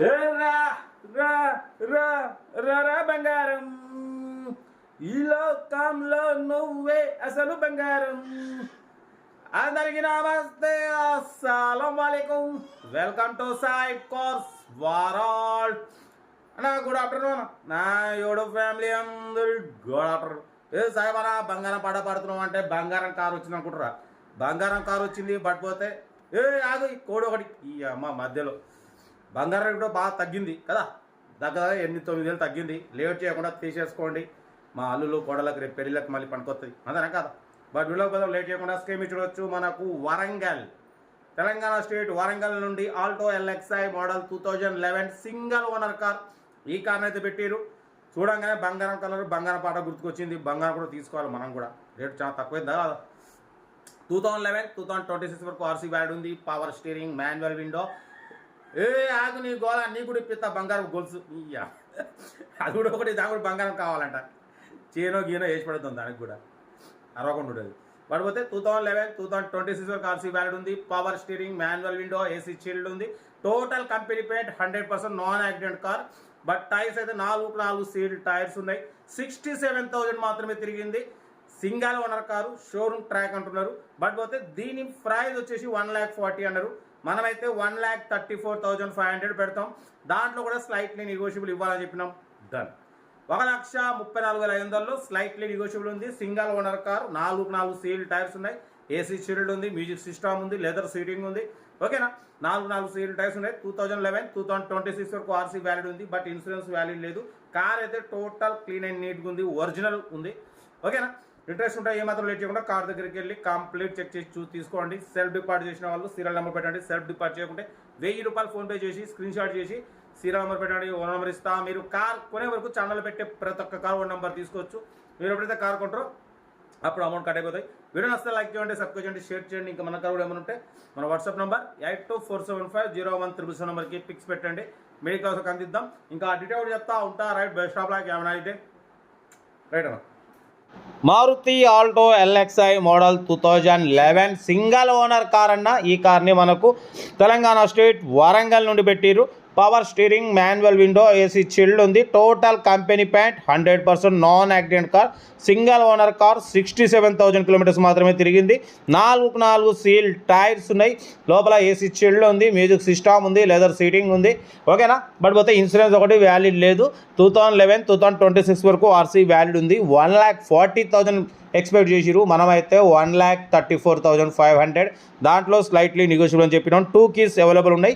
రా బంగారం. ఈ లోకంలో నువ్వే అసలు బంగారం. అందరికి నమస్తే అస్సలం వాలేకుం. వెల్కమ్ టు సాయి కోర్స్ వారాల్. అన్నా గుడ్ ఆఫ్టర్నూన్ నా యూట్యూబ్ ఫ్యామిలీ అందరు గుడ్ ఆఫ్టర్నూన్. ఏ సాయిబారా బంగారం పడ పడుతున్నాం అంటే బంగారం కారు వచ్చింది అనుకుంటారా? బంగారం కారు వచ్చింది పడిపోతే. ఏ ఆగు కోడు కోడి ఒకటి. ఈ అమ్మ మధ్యలో. బంగారం రేటు బాగా తగ్గింది కదా? దగ్గర ఎనిమిది తొమ్మిది వేలు తగ్గింది. లేట్ చేయకుండా తీసేసుకోండి. మా అల్లులు కోడలకు రేపు పెళ్ళిళ్ళకి మళ్ళీ పనికొస్తుంది అదేనా కదా? బట్ వీళ్ళకి లేట్ చేయకుండా స్కీమ్ చూడొచ్చు మనకు వరంగల్ తెలంగాణ స్టేట్ వరంగల్ నుండి Alto LXI model two thousand eleven single owner car ఈ కార్ని అయితే పెట్టారు చూడంగానే బంగారం కలర్ బంగారం పాట గుర్తుకొచ్చింది. బంగారం కూడా తీసుకోవాలి మనం కూడా. రేటు చాలా తక్కువైందా కదా? Two thousand eleven two thousand twenty six వరకు ఆర్సీ బ్యాడ్ ఉంది. పవర్ స్టీరింగ్ మాన్యువల్ విండో ఏ ఆగు నీ గోళ నీ కూడా పిత్త బంగారం గొలుసు. ఇయ్యా. అది కూడా ఒకటి దాని కూడా బంగారం కావాలంట. చేనో గీనో వేసి పడుతుంది దానికి కూడా. అరవకుండా ఉండదు. పడిపోతే two thousand eleven two thousand twenty six వరకు ఆర్సీ వ్యాలిడ్ ఉంది. Power steering manual window AC chilled ఉంది. Total company paint hundred percent non accident car but tyres అయితే నాలుగు నాలుగు సీల్ టైర్స్ ఉన్నాయి. సిక్స్టీ సెవెన్ థౌజండ్ మాత్రమే తిరిగింది. Single owner car showroom track అంటున్నారు. బట్ పోతే దీని ప్రైస్ వచ్చేసి వన్ ల్యాక్ ఫార్టీ అన్నారు. మనమైతే one lakh thirty four thousand five hundred పెడతాం. దాంట్లో కూడా స్లైట్లీ నెగోషియబుల్ ఇవ్వాలని చెప్పినాం. డన్ ఒక లక్ష ముప్పై నాలుగు వేల ఐదు వందల్లో స్లైట్లీ నెగోషియబుల్ ఉంది. సింగల్ ఓనర్ కారు నాలుగు నాలుగు సీల్ టైర్స్ ఉన్నాయి. ఏసీ షీల్డ్ ఉంది మ్యూజిక్ సిస్టమ్ ఉంది లెదర్ సీటింగ్ ఉంది. ఓకేనా నాలుగు నాలుగు సీల్ టైర్స్ ఉన్నాయి. Two thousand eleven two thousand twenty six వరకు ఆర్సీ వ్యాలిడ్ ఉంది. బట్ ఇన్సూరెన్స్ వ్యాలిడ్ లేదు. కార్ అయితే టోటల్ క్లీన్ అండ్ నీట్గా ఉంది. ఒరిజినల్ ఉంది. ఓకేనా ఇంట్రెస్ట్ ఉంటే ఏమాత్రం లేట్ చేయకుండా కార్ దగ్గరికి వెళ్ళి కంప్లీట్ చెక్ చేసి చూసి తీసుకోండి. సెల్ఫ్ డిపార్ట్ చేసిన వాళ్ళు సీరియల్ నెంబర్ పెట్టండి. సెల్ఫ్ డిపార్ట్ చేయకుంటే వెయ్యి రూపాయలు ఫోన్పే చేసి స్క్రీన్ షాట్ చేసి సీరియల్ నెంబర్ పెట్టండి. ఓ నెంబర్ ఇస్తా. మీరు కార్ కొనే వరకు ఛానల్ పెట్టే ప్రతి ఒక్క కార్ ఓ నెంబర్ తీసుకోవచ్చు. మీరు ఎప్పుడైతే కార్ కొంటారో అప్పుడు అమౌంట్ కట్ అయిపోతాయి. వీడియో నచ్చితే లైక్ చేయండి సబ్స్క్రైబ్ చేయండి షేర్ చేయండి. ఇంకా మన కార్ కూడా ఏమైనా ఉంటే మన WhatsApp number eight two four seven five zero one triple seven నెంబర్కి పిక్స్ పెట్టండి. మీకు కోసం అందిద్దాం. ఇంకా డీటెయిల్ చెప్తా ఉంటా. రైట్ బెస్ట్ ఆఫ్ లాక్ ఏమైనా అయితే రైట్ అమ్మా Maruti Alto LXI model two thousand eleven single owner car అన్న ఈ కార్ని మనకు తెలంగాణ స్టేట్ వరంగల్ నుండి పెట్టిరు power steering manual window AC chilled ఉంది. Total company paint hundred percent non accident car single owner car sixty seven thousand kilometres మాత్రమే తిరిగింది. నాలుగు నాలుగు సీల్ టైర్స్ ఉన్నాయి. లోపల ఏసీ చిల్డ్ ఉంది. మ్యూజిక్ సిస్టమ్ ఉంది. లెదర్ సీటింగ్ ఉంది. ఓకేనా బట్ పోతే ఇన్సూరెన్స్ ఒకటి వ్యాలిడ్ లేదు. Two thousand eleven two thousand twenty six వరకు ఆర్సీ వ్యాలిడ్ ఉంది. One lakh forty thousand expect చేసిరు మనమైతే one lakh thirty four thousand five hundred. దాంట్లో స్లైట్లీ నెగోషియబుల్ అని చెప్పినాం. టూ కీస్ అవైలబుల్ ఉన్నాయి.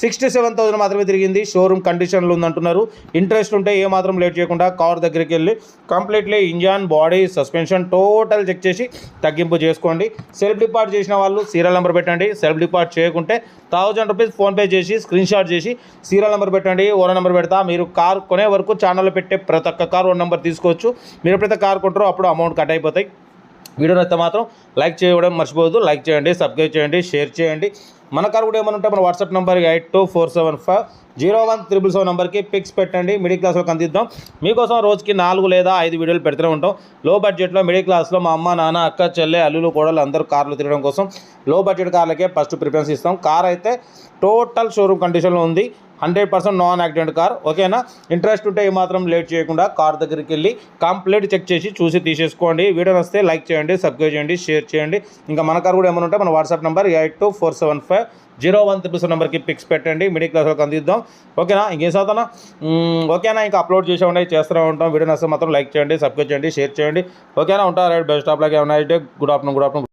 సిక్స్టీ సెవెన్ థౌసండ్ మాత్రమే తిరిగింది. షోరూమ్ కండిషన్లు ఉందంటున్నారు. ఇంట్రెస్ట్ ఉంటే ఏ మాత్రం లేట్ చేయకుండా కార్ దగ్గరికి వెళ్ళి completely engine body suspension total check చేసి తగ్గింపు చేసుకోండి. సెల్ఫ్ డిపార్ట్ చేసిన వాళ్ళు సీరియల్ నెంబర్ పెట్టండి. సెల్ఫ్ డిపార్ట్ చేయకుంటే థౌజండ్ రూపీస్ ఫోన్పే చేసి స్క్రీన్ షాట్ చేసి సీరియల్ నెంబర్ పెట్టండి. ఓనర్ నెంబర్ పెడతా. మీరు కార్ కొనే వరకు ఛానల్లో పెట్టే ప్రతి ఒక్క కార్ ఓన్ నెంబర్ తీసుకోవచ్చు. మీరు ఎప్పుడైతే కార్ కొంటారో అప్పుడు అమౌంట్ కట్ అయిపోతాయి. వీడియో నచ్చితే మాత్రం లైక్ చేయడం మర్చిపోవద్దు. లైక్ చేయండి సబ్స్క్రైబ్ చేయండి షేర్ చేయండి. మన కారు కూడా ఏమైనా ఉంటే మన WhatsApp number eight two four seven five zero one triple seven నెంబర్కి పిక్స్ పెట్టండి. మిడిల్ క్లాస్లోకి అందిద్దాం మీకోసం రోజుకి నాలుగు లేదా ఐదు వీడియోలు పెడుతూనే ఉంటాం. లో బడ్జెట్లో మిడిల్ క్లాస్లో మా అమ్మ నాన్న అక్క చెల్లె అల్లులు కోడలు అందరూ కార్లు తిరగడం కోసం లో బడ్జెట్ కార్లకే ఫస్ట్ ప్రిఫరెన్స్ ఇస్తాం. కార్ అయితే టోటల్ షోరూమ్ కండిషన్లో ఉంది. Hundred percent non accident car. ఓకేనా? ఇంట్రెస్ట్ ఉంటే ఏమాత్రం లేట్ చేయకుండా కార్ దగ్గరికి వెళ్ళి కంప్లీట్ చెక్ చేసి చూసి తీసేసుకోండి. వీడియో వస్తే లైక్ చేయండి సబ్స్క్రైబ్ చేయండి షేర్ చేయండి. ఇంకా మన కార్ కూడా ఏమైనా ఉంటే మన WhatsApp number eight two four seven five zero one triple seven నెంబర్కి పిక్స్ పెట్టండి. మిడిల్ క్లాస్లోకి అందిద్దాం. ఓకేనా? ఇంకేం చదువుతానా ఓకేనా? ఇంకా అప్లోడ్ చేసే ఉన్నాయి చేస్తూనే ఉంటాం. వీడియో నస్తే మాత్రం లైక్ చేయండి సబ్స్క్రైబ్ చేయండి షేర్ చేయండి. ఓకేనా? ఉంటారు రైట్ బెస్ట్ ఆఫ్ లాగా ఏమైనా అయితే గుడ్ ఆఫ్టర్నూన్ గుడ్ ఆఫ్టర్నూన్